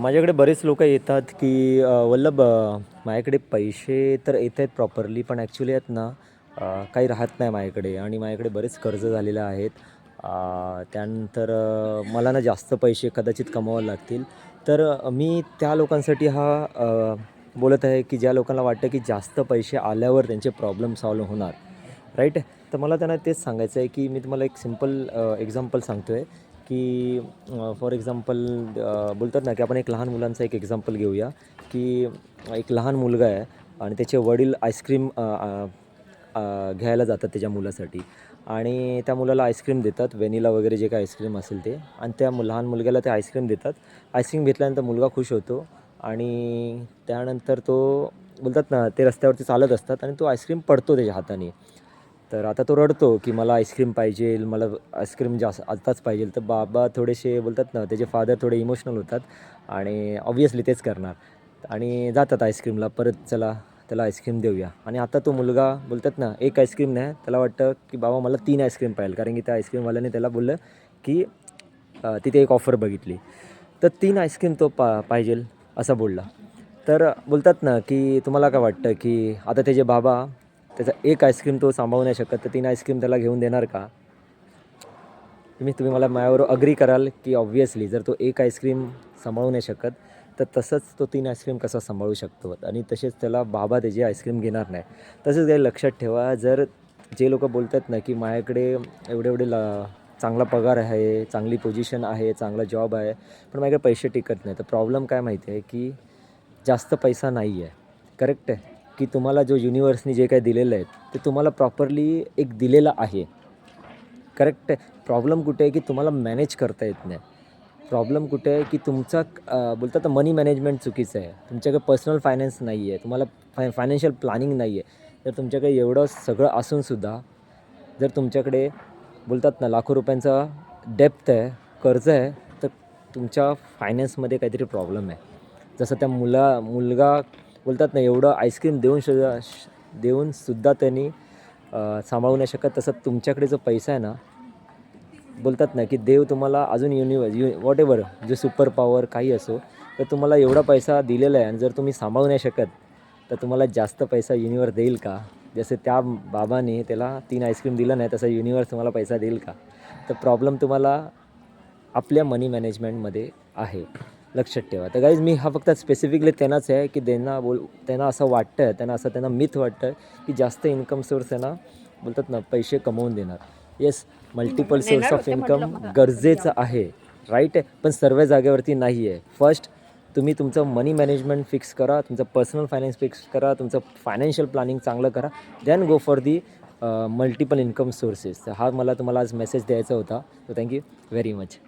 माझ्याकडे बरेच लोकं येतात की वल्लभ माझ्याकडे पैसे तर येत आहेत प्रॉपरली पण ॲक्च्युली आहेत ना काही राहत नाही माझ्याकडे. आणि माझ्याकडे बरेच कर्ज झालेलं आहेत. त्यानंतर मला ना जास्त पैसे कदाचित कमवावे लागतील. तर मी त्या लोकांसाठी हा बोलत आहे की ज्या लोकांना वाटतं की जास्त पैसे आल्यावर त्यांचे प्रॉब्लेम सॉल्व होणार. राईट तर मला त्यांना तेच सांगायचं आहे की मी तुम्हाला एक सिंपल एक्झाम्पल सांगतो आहे की फॉर एक्झाम्पल बोलतात ना की आपण एक लहान मुलांचा एक एक्झाम्पल घेऊया की एक लहान मुलगा आहे आणि त्याचे वडील आईस्क्रीम घ्यायला जातात त्याच्या मुलासाठी. आणि त्या मुलाला आईस्क्रीम देतात व्हॅनिला वगैरे जे काय आईस्क्रीम असेल ते. आणि त्या लहान मुलग्याला ते आईस्क्रीम देतात. आईस्क्रीम घेतल्यानंतर मुलगा खुश होतो आणि त्यानंतर तो बोलतात ना ते रस्त्यावरती चालत असतात आणि तो आईस्क्रीम पडतो त्याच्या हाताने. तर आता तो रडतो की मला आईस्क्रीम पाहिजे मला आईस्क्रीम जास्त आत्ताच पाहिजे. तर बाबा थोडेसे बोलतात ना त्याचे फादर थोडे इमोशनल होतात आणि ऑब्वियसली तेच करणार. आणि जातात आईस्क्रीमला परत चला त्याला आईस्क्रीम देऊया. आणि आता तो मुलगा बोलतात ना एक आईस्क्रीम नाही त्याला वाटतं की बाबा मला तीन आईस्क्रीम पाहिजे. कारण की त्या आईस्क्रीमवाल्याने त्याला बोललं की तिथे एक ऑफर बघितली. तर तीन आईस्क्रीम तो पा पाहिजेल असं बोलला. तर बोलतात ना की तुम्हाला काय वाटतं की आता त्याचे बाबा त्याचा एक आईस्क्रीम तो सांभाळू नाही शकत तर तीन आईस्क्रीम त्याला घेऊन देणार का? तुम्ही तुम्ही मला माझ्यावर अग्री कराल की ऑब्व्हियसली जर तो एक आईस्क्रीम सांभाळू नाही शकत तर तसंच तो तीन आईस्क्रीम कसा सांभाळू शकतो? आणि तसेच त्याला बाबा त्याची आईस्क्रीम घेणार नाही. तसंच काही लक्षात ठेवा जर जे लोक बोलतात ना की माझ्याकडे एवढे एवढे ला चांगला पगार आहे चांगली पोझिशन आहे चांगला जॉब आहे पण माझ्याकडे पैसे टिकत नाही तर प्रॉब्लेम काय माहिती आहे की जास्त पैसा नाही आहे करेक्ट आहे? की तुम्हाला जो युनिवर्सनी जे काही दिलेलं आहे ते तुम्हाला प्रॉपरली एक दिलेलं आहे. करेक्ट आहे प्रॉब्लेम कुठे आहे की तुम्हाला मॅनेज करता येत नाही. प्रॉब्लेम कुठे आहे की तुमचा बोलतात मनी मॅनेजमेंट चुकीचं आहे. तुमच्याकडे पर्सनल फायनान्स नाही आहे. तुम्हाला फाय फायनान्शियल प्लॅनिंग नाही आहे. तर तुमच्याकडे एवढं सगळं असूनसुद्धा जर तुमच्याकडे बोलतात ना लाखो रुपयांचा डेप्थ आहे कर्ज आहे तर तुमच्या फायनान्समध्ये काहीतरी प्रॉब्लेम आहे. जसं त्या मुला मुलगा बोलतात ना एवढं आईस्क्रीम देऊन सुद्धा देऊनसुद्धा त्यांनी सांभाळू नाही शकत. तसं तुमच्याकडे जो पैसा आहे ना बोलतात ना की देव तुम्हाला अजून युनिवर्स यु वॉट एव्हर जे सुपर पॉवर काही असो तर तुम्हाला एवढा पैसा दिलेला आहे आणि जर तुम्ही सांभाळू नाही शकत तर तुम्हाला जास्त पैसा युनिवर्स देईल का? जसे त्या बाबाने त्याला तीन आईस्क्रीम दिलं नाही तसा युनिवर्स तुम्हाला पैसा देईल का? तर प्रॉब्लेम तुम्हाला आपल्या मनी मॅनेजमेंटमध्ये आहे. लक्षात ठेवा. तर गाईज मी हा फक्त स्पेसिफिकली त्यांनाच आहे की त्यांना बोल त्यांना असं वाटतं आहे त्यांना असं त्यांना मिथ वाटतं की जास्त इन्कम सोर्स आहे ना बोलतात ना पैसे कमवून देणार. Yes multiple source of income गरजेचं आहे राईट आहे पण सर्व जागेवरती नाही आहे फर्स्ट तुम्ही तुमचं मनी मॅनेजमेंट फिक्स करा तुमचं पर्सनल फायनान्स फिक्स करा तुमचं फायनान्शियल प्लॅनिंग चांगलं करा then go for the multiple income sources हा मला तुम्हाला आज मेसेज द्यायचा होता. So thank you very much